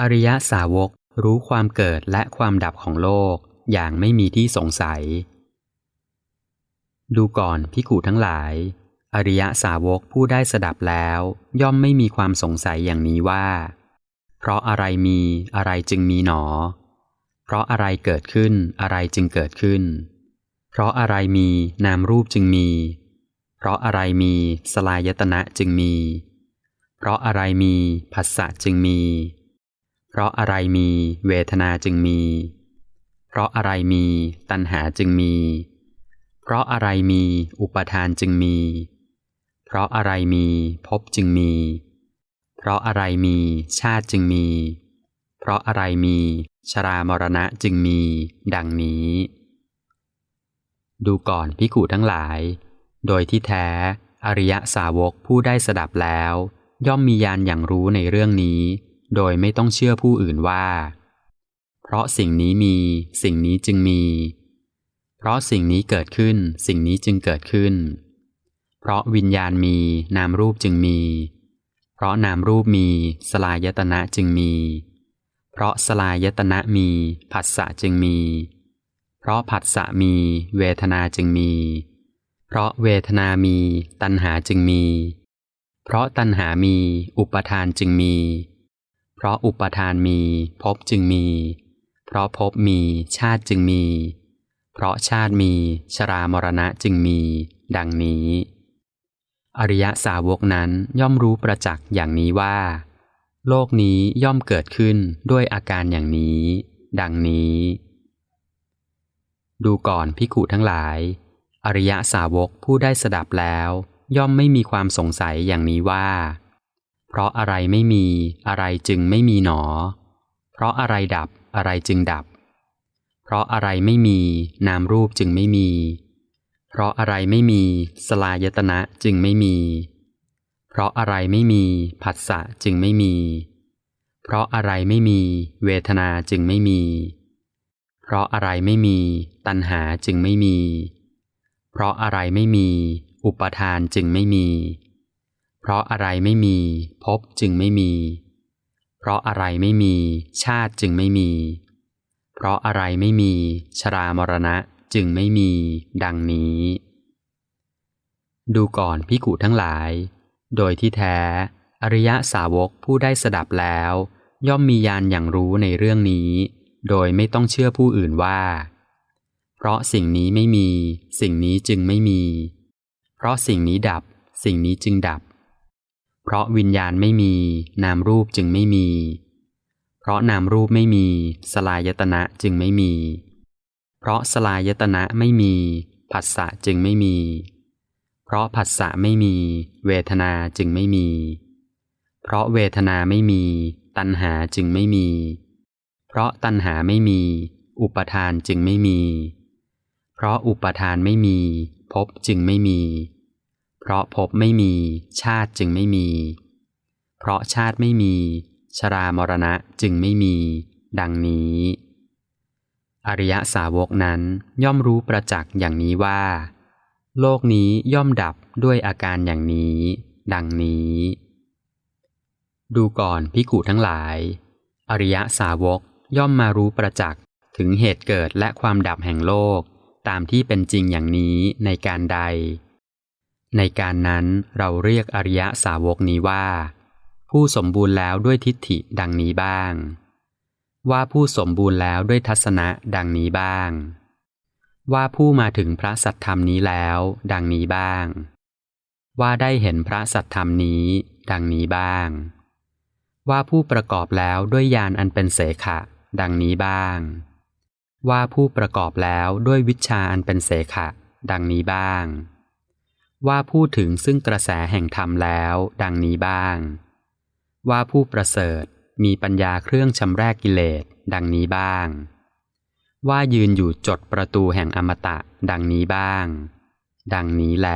อริยสาวกรู้ความเกิดและความดับของโลกอย่างไม่มีที่สงสัย ดูก่อนพิกูทั้งหลาย อริยสาวกผู้ได้สดับแล้ว ย่อมไม่มีความสงสัยอย่างนี้ว่า เพราะอะไรมีอะไรจึงมีหนอ เพราะอะไรเกิดขึ้นอะไรจึงเกิดขึ้น เพราะอะไรมีนามรูปจึงมี เพราะอะไรมีสลายตนะจึงมี เพราะอะไรมีผัสสะจึงมี เพราะอะไรมีเวทนาจึงมี เพราะอะไรมีตัณหาจึงมี เพราะอะไรมีอุปทานจึงมี เพราะอะไรมีภพจึงมี เพราะอะไรมีชาติจึงมี เพราะอะไรมีชรามรณะจึงมี ดังนี้ ดูก่อนพิกูทั้งหลาย โดยที่แท้อริยสาวกผู้ได้สดับแล้ว ย่อมมีญาณอย่างรู้ในเรื่องนี้ โดยไม่ต้องเชื่อผู้อื่นว่า เพราะสิ่งนี้มีสิ่งนี้จึงมี เพราะสิ่งนี้เกิดขึ้น สิ่งนี้จึงเกิดขึ้น เพราะวิญญาณมีนามรูปจึงมี เพราะนามรูปมีสลายตนะจึงมี เพราะสลายตนะมีผัสสะจึงมี เพราะผัสสะมีเวทนาจึงมี เพราะเวทนามีตัณหาจึงมี เพราะตัณหามีอุปทานจึงมี ราะอุปทานมีภพจึงมี เพราะภพมีชาติจึงมี เพราะชาติมีชรามรณะจึงมี ดังนี้ อริยสาวกนั้นย่อมรู้ประจักษ์อย่างนี้ว่า โลกนี้ย่อมเกิดขึ้นด้วยอาการอย่างนี้ ดังนี้ ดูก่อนพิกุทั้งหลาย อริยสาวกผู้ได้สดับแล้ว ย่อมไม่มีความสงสัยอย่างนี้ว่า เพราะอะไรไม่มีอะไรจึงไม่มีหนอ เพราะอะไรดับอะไรจึงดับ เพราะอะไรไม่มี นามรูปจึงไม่มี เพราะอะไรไม่มี สลายตนะจึงไม่มี เพราะอะไรไม่มีผัสสะจึงไม่มี เพราะอะไรไม่มี เวทนาจึงไม่มี เพราะอะไรไม่มี ตัณหาจึงไม่มี เพราะอะไรไม่มี อุปทานจึงไม่มี เพราะอะไรไม่มีภพจึงไม่มี เพราะอะไรไม่มีชาติจึงไม่มี เพราะอะไรไม่มีชรามรณะจึงไม่มีดังนี้ ดูก่อนพิกุทั้งหลาย โดยที่แท้ อริยสาวกผู้ได้สดับแล้ว ย่อมมีญาณอย่างรู้ในเรื่องนี้ โดยไม่ต้องเชื่อผู้อื่นว่า เพราะสิ่งนี้ไม่มี สิ่งนี้จึงไม่มี เพราะสิ่งนี้ดับ สิ่งนี้จึงดับ เพราะวิญญาณไม่มี นามรูปจึงไม่มี เพราะนามรูปไม่มี สลายตนะจึงไม่มี เพราะสลายตนะไม่มี ผัสสะจึงไม่มี เพราะผัสสะไม่มี เวทนาจึงไม่มี เพราะเวทนาไม่มี ตัณหาจึงไม่มี เพราะตัณหาไม่มี อุปทานจึงไม่มี เพราะอุปทานไม่มีภพจึงไม่มี เพราะภพไม่มีชาติจึงไม่มี เพราะชาติไม่มี ชรามรณะจึงไม่มี ดังนี้ อริยสาวกนั้นย่อมรู้ประจักษ์อย่างนี้ว่า โลกนี้ย่อมดับด้วยอาการอย่างนี้ ดังนี้ ดูก่อนพิกุทั้งหลาย อริยสาวกย่อมมารู้ประจักษ์ถึงเหตุเกิดและความดับแห่งโลกตามที่เป็นจริงอย่างนี้ในการใด ในการนั้นเราเรียกอริยสาวกนี้ว่า ผู้สมบูรณ์แล้วด้วยทิฏฐิดังนี้บ้าง ว่าผู้สมบูรณ์แล้วด้วยทัศนะดังนี้บ้าง ว่าผู้มาถึงพระสัทธรรมนี้แล้ว ดังนี้บ้าง ว่าได้เห็นพระสัทธรรมนี้ ดังนี้บ้าง ว่าผู้ประกอบแล้วด้วยญาณอันเป็นเสขะ ดังนี้บ้าง ว่าผู้ประกอบแล้วด้วยวิชาอันเป็นเสขะ ดังนี้บ้าง ว่าพูดถึงซึ่งกระแสแห่งธรรมแล้ว ดังนี้บ้าง ว่าผู้ประเสริฐมีปัญญาเครื่องชำระกิเลส ดังนี้บ้าง ว่ายืนอยู่จดประตูแห่งอมตะ ดังนี้บ้าง ดังนี้แล